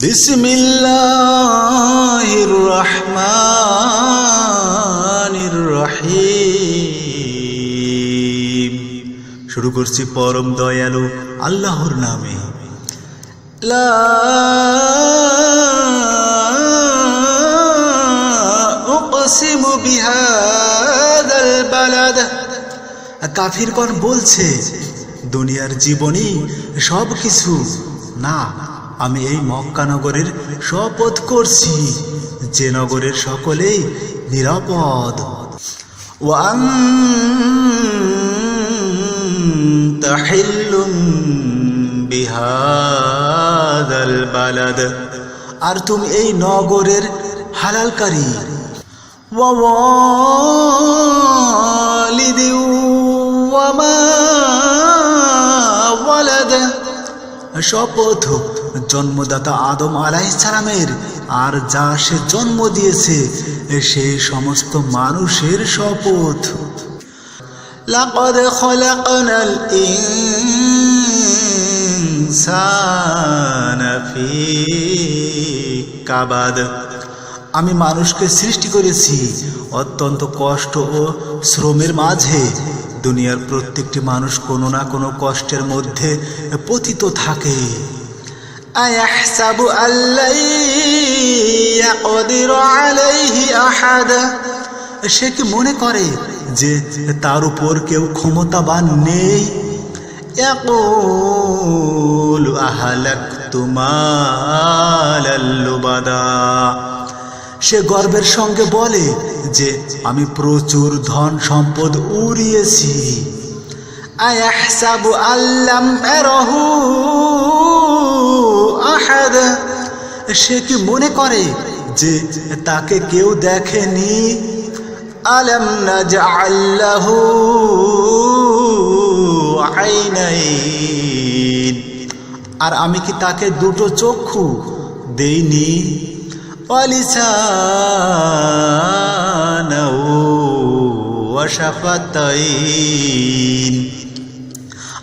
বিসমিল্লাহির রহমানির রহিম। শুরু করছি পরম দয়ালু আল্লাহর নামে। লা উকসিমু বিহাদাল বালাদ। কাফিরগণ বলছে, দুনিয়ার জীবনই সব কিছু না। আমি এই মক্কা নগরের শপথ করছি, যে নগরের সকলেই নিরাপদ। বিহাদাল বালাদ। আর তুমি এই নগরের হালালকারী। ওয়ামা শপথ জন্মদাতা আদম আলাইসালামের আর যা সে জন্ম দিয়েছে সেই সমস্ত মানুষের শপথ لقد خلقنا الإنسان في কাবাদ আমি মানুষকে সৃষ্টি করেছি অত্যন্ত কষ্ট ও শ্রমের মাঝে দুনিয়ার প্রত্যেকটি মানুষ কোনো না কোনো কষ্টের মধ্যে পতিত থাকে আয়াহসাবু আল্লাই ইয়াকদিরু আলাইহি আহাদ সে কি মনে করে যে তার উপর কেউ ক্ষমতাবান নেই? ইয়াকুলু আহালাকতু মালাল লুবাদা সে গর্বের সঙ্গে বলে যে আমি প্রচুর ধন সম্পদ উড়িয়েছি। আয়াহসাবু আল্লাম আরাহু আহাদ। সে কি মনে করে যে তাকে কেউ দেখেনি? আলম আল্লাহ আর আমি কি তাকে দুটো চক্ষু দেইনি?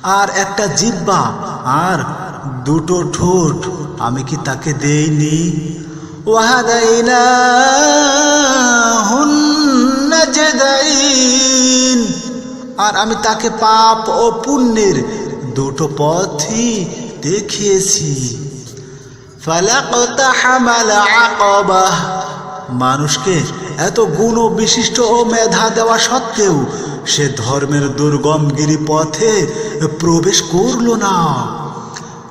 আর একটা জিব্বা আর দুটো ঠোঁট আমি কি তাকে দেইনি? আর আমি তাকে পাপ ও পুণ্যের দুটো পথই দেখিয়েছি। মানুষকে এত গুণ ও বিশিষ্ট ও মেধা দেওয়া সত্ত্বেও সে ধর্মের দুর্গমগিরি পথে প্রবেশ করল না।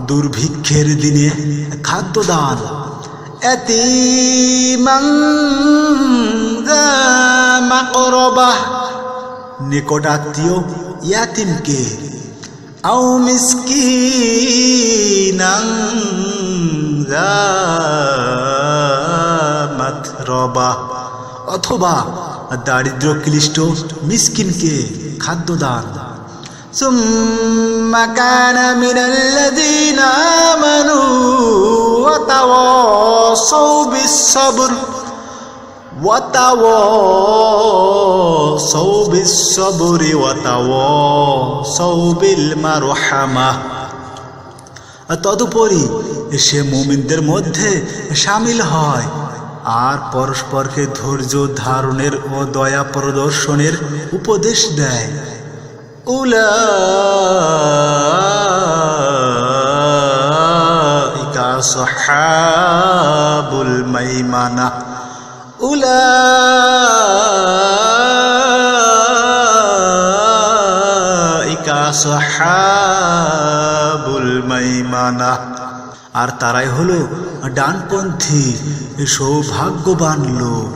দুর্ভিক্ষের দিনে খাদ্যদান। নিকটাত্মীয় ইয়াতিমকে। আও মিসকিনাং মাতরবা অথবা দারিদ্র ক্লিষ্ট মিসকিনকে খাদ্যদান। ثم كان من الذين آمنوا وتواصوا بالصبر وتواصوا بالصبر وتواصوا بالمرحمة তদুপরি সে মুমিনদের মধ্যে সামিল হয় আর পরস্পরকে ধৈর্য ধারণের ও দয়া প্রদর্শনের উপদেশ দেয় أولئك أصحاب الميمنة أولئك أصحاب الميمنة আর তারাই হলো ডানপন্থী সৌভাগ্যবান লোক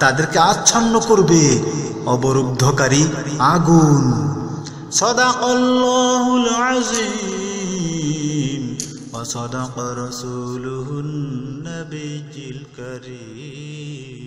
তাদেরকে আচ্ছন্ন করবে অবরুদ্ধকারী আগুন। সদাকাল্লাহুল আজিম ওয়া সাদাকা রাসূলুহুন নবিয়্যিল কারীম।